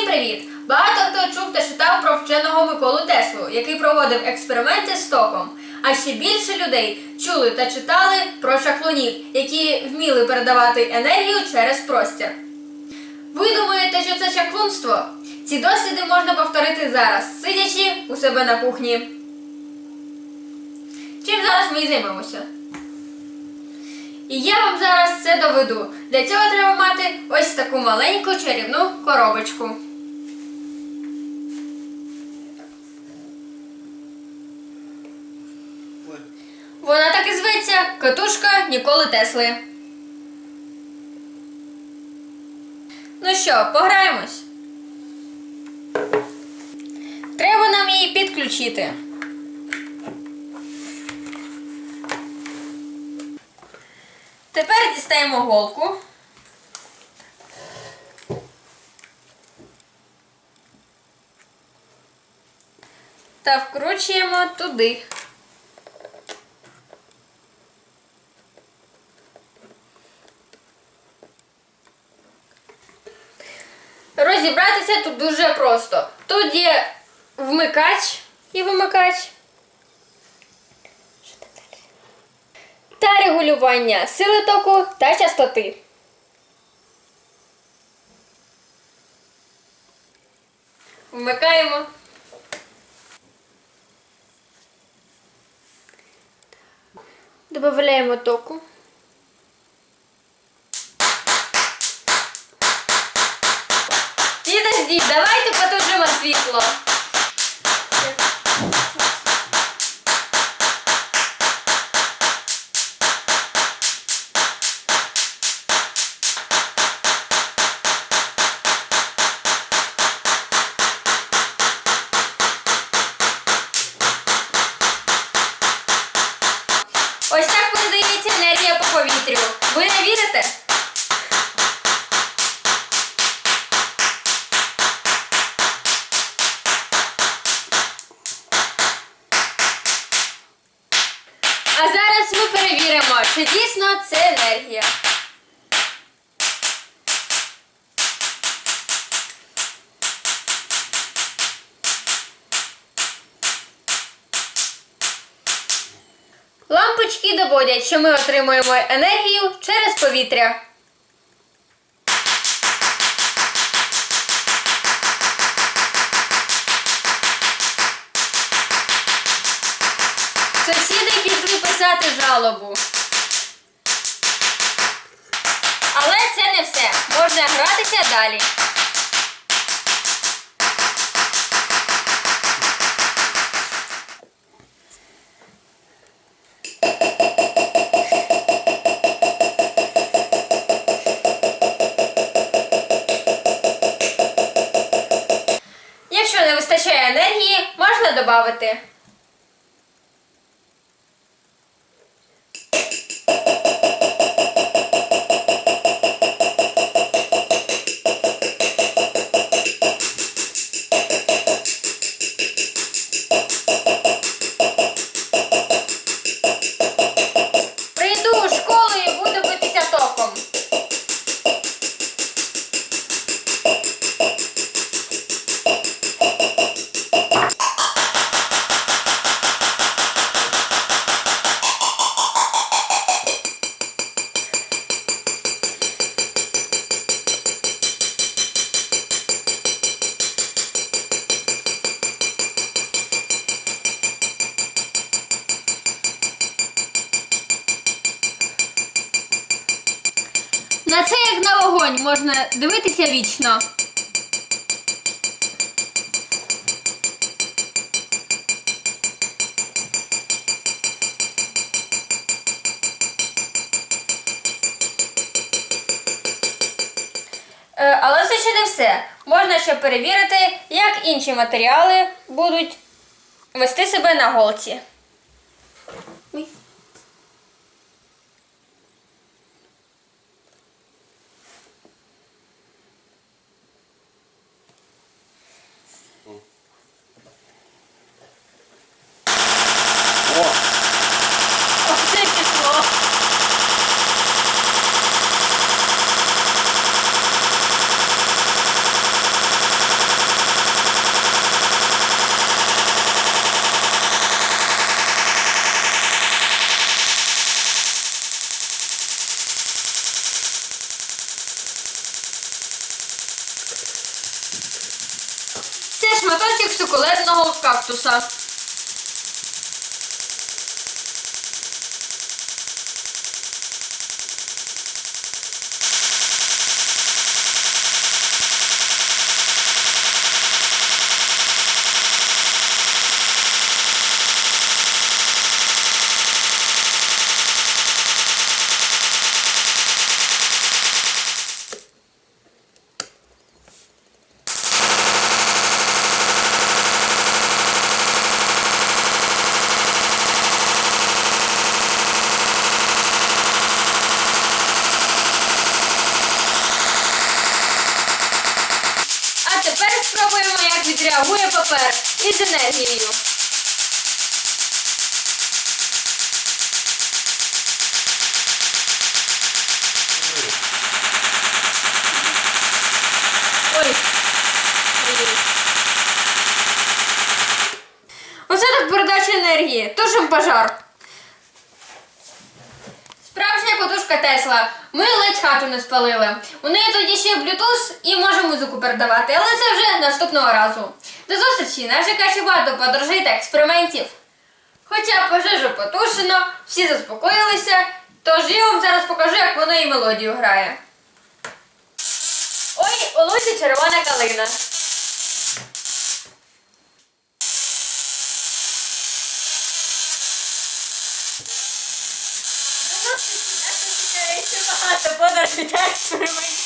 Всім привіт! Багато хто чув та читав про вченого Миколу Теслу, який проводив експерименти з током. А ще більше людей чули та читали про чаклунів, які вміли передавати енергію через простір. Ви думаєте, що це чаклунство? Ці досліди можна повторити зараз, сидячи у себе на кухні. Чим зараз ми і займемося? І я вам зараз це доведу. Для цього треба мати ось таку маленьку чарівну коробочку. Вона так і зветься катушка Ніколи Тесли. Ну що, пограємось? Треба нам її підключити. Тепер дістаємо голку. Та вкручуємо туди. Розібратися тут дуже просто. Тут є вмикач і вимикач. Та регулювання сили току та частоти. Вмикаємо. Добавляємо току. Підождіть, давайте потужимо світло. Ось так передається енергія по повітрю. Ви не вірите? А зараз ми чи дійсно це енергія. Лампочки доводять, що ми отримуємо енергію через повітря. Сусіди пішли писати жалобу. Але це не все. Можна гратися далі. Якщо не вистачає енергії, можна додати. На це як на вогонь можна дивитися вічно. Е, Але це ще не все. Можна ще перевірити, як інші матеріали будуть вести себе на голці. Ой. О, Оце пішло. Це шматочок шоколадного кактуса. А тепер спробуємо, як відреагує папер із енергією. Ой. Оце так передача енергії. Тушим пожар. Справжня подушка Тесла. Ми ледь хату не спалили. У неї тоді ще Bluetooth і може музику передавати, але це вже наступного разу. До зустрічі! Ще багато подорожей та експериментів. Хоча пожежу потушено, всі заспокоїлися, тож я вам зараз покажу, як воно і мелодію грає. Ой, у лузі червона калина. До зустрічі! Нас чекає